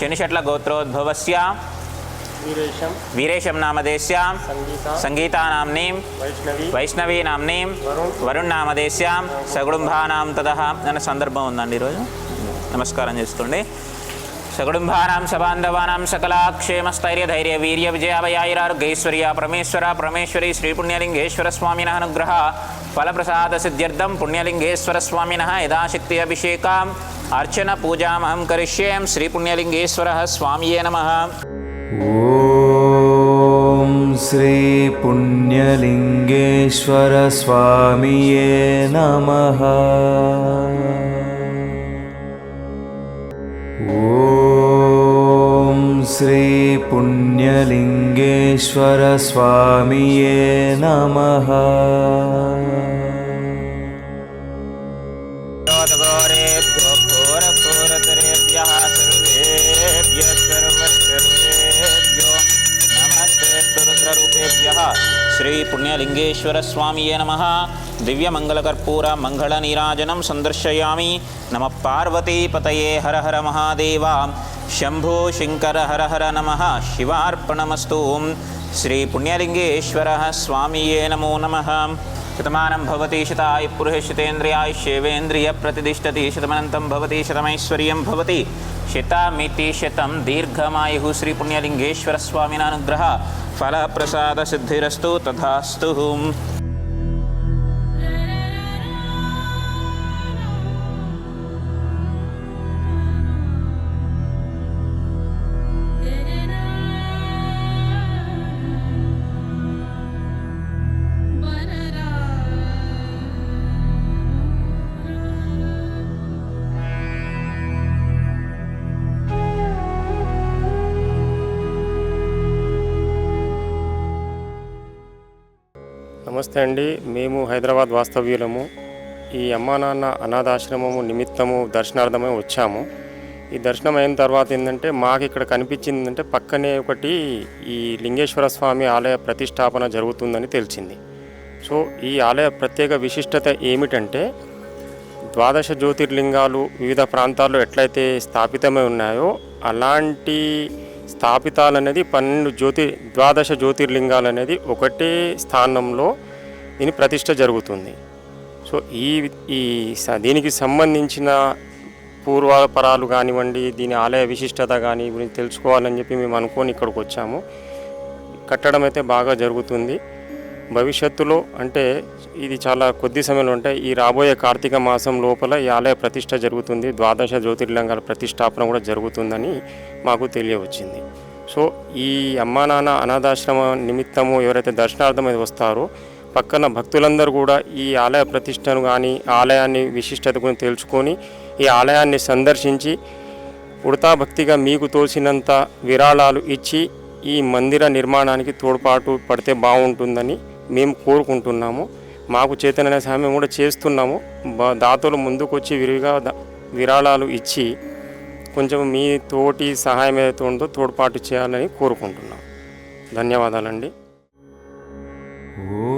శనిషట్ల గోత్రోద్భవస్య. వీరేశం. వీరేశం నామదేశ్య సంగీత. సంగీతా నామ్నీం వైష్ణవి. వైష్ణవీ నామ్నీం వరుణ్. వరుణ్ నామదేశ్య సగుడుంబానాం తద అనే సందర్భం ఉందండి ఈరోజు. నమస్కారం చేస్తుండే. సగుడుంబానాం సబాంధవానాం సకలాక్షేమస్థైర్య ధైర్య వీర్య విజయాభయాయిరారోగ్యైశ్వర్య పరమేశ్వర పరమేశ్వరి శ్రీ పుణ్యలింగేశ్వర స్వామిన అనుగ్రహ. ఫలప్రసాద సిద్ధ్యర్థం పుణ్యలింగేశ్వర స్వామిన యథాశక్తి అభిషేకం. अर्चनपूजामहं करिष्यां श्रीपुण्यलिङ्गेश्वरः स्वामी नमः। ॐ श्रीपुण्यलिङ्गेश्वरस्वामीये नमः। ॐ पुण्यलिङ्गेश्वरस्वामीये नमः। श्रीपुण्यलिङ्गेश्वरस्वामिये नमः दिव्यमङ्गलकर्पूरमङ्गलनीराजनं सन्दर्शयामि नमः पार्वतीपतये हर हर महादेव शम्भो शङ्कर हर हर नमः शिवार्पणमस्तु श्रीपुण्यलिङ्गेश्वरः स्वामिये नमो नमः శతమానం భవతి శతాయ పురుషశతేంద్రియాయ శైవేంద్రియ ప్రతిష్టతి. శతమనంతం భవతి శతమైశ్వర్యం భవతి. శతమితి శతం దీర్ఘమాయు శ్రీ పుణ్యలింగేశ్వర స్వామినానుగ్రహ ఫలప్రసాద సిద్ధిరస్తు తథాస్తు. నమస్తే అండి. మేము హైదరాబాద్ వాస్తవ్యులము. ఈ అమ్మా నాన్న అనాథాశ్రమము నిమిత్తము దర్శనార్థమై వచ్చాము. ఈ దర్శనం అయిన తర్వాత ఏంటంటే మాకు ఇక్కడ కనిపించింది అంటే పక్కనే ఒకటి ఈ లింగేశ్వర స్వామి ఆలయ ప్రతిష్టాపన జరుగుతుందని తెలిసింది. సో ఈ ఆలయ ప్రత్యేక విశిష్టత ఏమిటంటే ద్వాదశ జ్యోతిర్లింగాలు వివిధ ప్రాంతాల్లో ఎట్లయితే స్థాపితమై ఉన్నాయో అలాంటి స్థాపితాలు అనేది పన్నెండు జ్యోతి ద్వాదశ జ్యోతిర్లింగాలు అనేది ఒకటే స్థానంలో దీని ప్రతిష్ట జరుగుతుంది. సో ఈ ఈ స- దీనికి సంబంధించిన పూర్వాపరాలు కానివ్వండి దీని ఆలయ విశిష్టత కానీ గురించి తెలుసుకోవాలని చెప్పి మేము అనుకొని ఇక్కడికి వచ్చాము. కట్టడం అయితే బాగా జరుగుతుంది. భవిష్యత్తులో అంటే ఇది చాలా కొద్ది సమయంలో అంటే ఈ రాబోయే కార్తీక మాసం లోపల ఈ ఆలయ ప్రతిష్ట జరుగుతుంది. ద్వాదశ జ్యోతిర్లింగాల ప్రతిష్టాపన కూడా జరుగుతుందని మాకు తెలియవచ్చింది. సో ఈ అమ్మా నాన్న అనాథాశ్రమ నిమిత్తము ఎవరైతే దర్శనార్థం అయితే వస్తారో పక్కన భక్తులందరూ కూడా ఈ ఆలయ ప్రతిష్టను కానీ ఆలయాన్ని విశిష్టత గురించి తెలుసుకొని ఈ ఆలయాన్ని సందర్శించి ఉడతా భక్తిగా మీకు తోసినంత విరాళాలు ఇచ్చి ఈ మందిర నిర్మాణానికి తోడ్పాటు పడితే బాగుంటుందని మేము కోరుకుంటున్నాము. మాకు చేతనైన సహాయం కూడా చేస్తున్నాము. దాతలు ముందుకొచ్చి విరివిగా విరిగా విరాళాలు ఇచ్చి కొంచెం మీ తోటి సహాయం ఏదైతే ఉందో తోడ్పాటు చేయాలని కోరుకుంటున్నాం. ధన్యవాదాలండి. ఓ